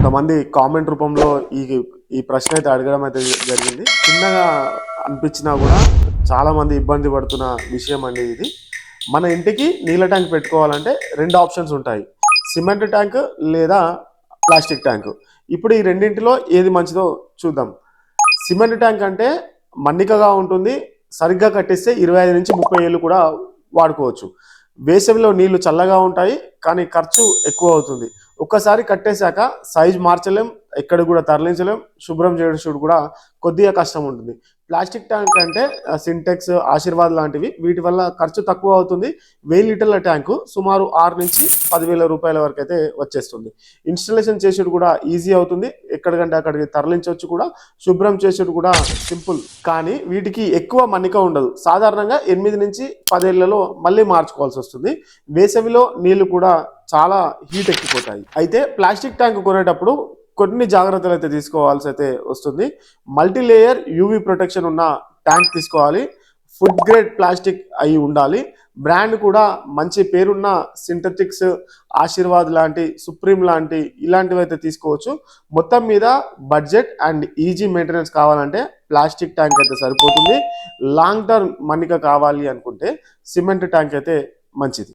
కొంతమంది కామెంట్ రూపంలో ఈ ఈ ప్రశ్న అయితే అడగడం అయితే జరిగింది. చిన్నగా అనిపించినా కూడా చాలా మంది ఇబ్బంది పడుతున్న విషయం అండి ఇది. మన ఇంటికి నీళ్ళ ట్యాంక్ పెట్టుకోవాలంటే రెండు ఆప్షన్స్ ఉంటాయి. సిమెంట్ ట్యాంక్ లేదా ప్లాస్టిక్ ట్యాంక్. ఇప్పుడు ఈ రెండింటిలో ఏది మంచిదో చూద్దాం. సిమెంట్ ట్యాంక్ అంటే మన్నికగా ఉంటుంది. సరిగ్గా కట్టేస్తే ఇరవై ఐదు నుంచి ముప్పై ఏళ్ళు కూడా వాడుకోవచ్చు. వేసవిలో నీళ్ళు చల్లగా ఉంటాయి కానీ ఖర్చు ఎక్కువ అవుతుంది. ఒక్కసారి కట్టేశాక సైజ్ మార్చలేం ఎక్కడ కూడా తరలించలేం. శుభ్రం చేయడం కూడా కొద్దిగా కష్టం ఉంటుంది. ప్లాస్టిక్ ట్యాంక్ అంటే సింటెక్స్ ఆశీర్వాద్ లాంటివి. వీటి వల్ల ఖర్చు తక్కువ అవుతుంది. వెయ్యి లీటర్ల ట్యాంకు సుమారు ఆరు నుంచి పదివేల రూపాయల వరకు అయితే వచ్చేస్తుంది. ఇన్స్టలేషన్ చేసేది కూడా ఈజీ అవుతుంది. ఎక్కడికంటే అక్కడికి తరలించవచ్చు కూడా. శుభ్రం చేసేది కూడా సింపుల్. కానీ వీటికి ఎక్కువ మన్నిక ఉండదు. సాధారణంగా ఎనిమిది నుంచి పదేళ్ళలో మళ్ళీ మార్చుకోవాల్సి వస్తుంది. వేసవిలో నీళ్ళు కూడా చాలా హీట్ ఎక్కిపోతాయి. అయితే ప్లాస్టిక్ ట్యాంక్ కొనేటప్పుడు కొన్ని జాగ్రత్తలు అయితే తీసుకోవాల్సి అయితే వస్తుంది. మల్టీ లేయర్ యూవి ప్రొటెక్షన్ ఉన్న ట్యాంక్ తీసుకోవాలి. ఫుడ్ గ్రేడ్ ప్లాస్టిక్ అయి ఉండాలి. బ్రాండ్ కూడా మంచి పేరున్న సింథటిక్స్ ఆశీర్వాద్ లాంటి సుప్రీం లాంటి ఇలాంటివి అయితే తీసుకోవచ్చు. మొత్తం మీద బడ్జెట్ అండ్ ఈజీ మెయింటెనెన్స్ కావాలంటే ప్లాస్టిక్ ట్యాంక్ అయితే సరిపోతుంది. లాంగ్ టర్మ్ మన్నిక కావాలి అనుకుంటే సిమెంట్ ట్యాంక్ అయితే మంచిది.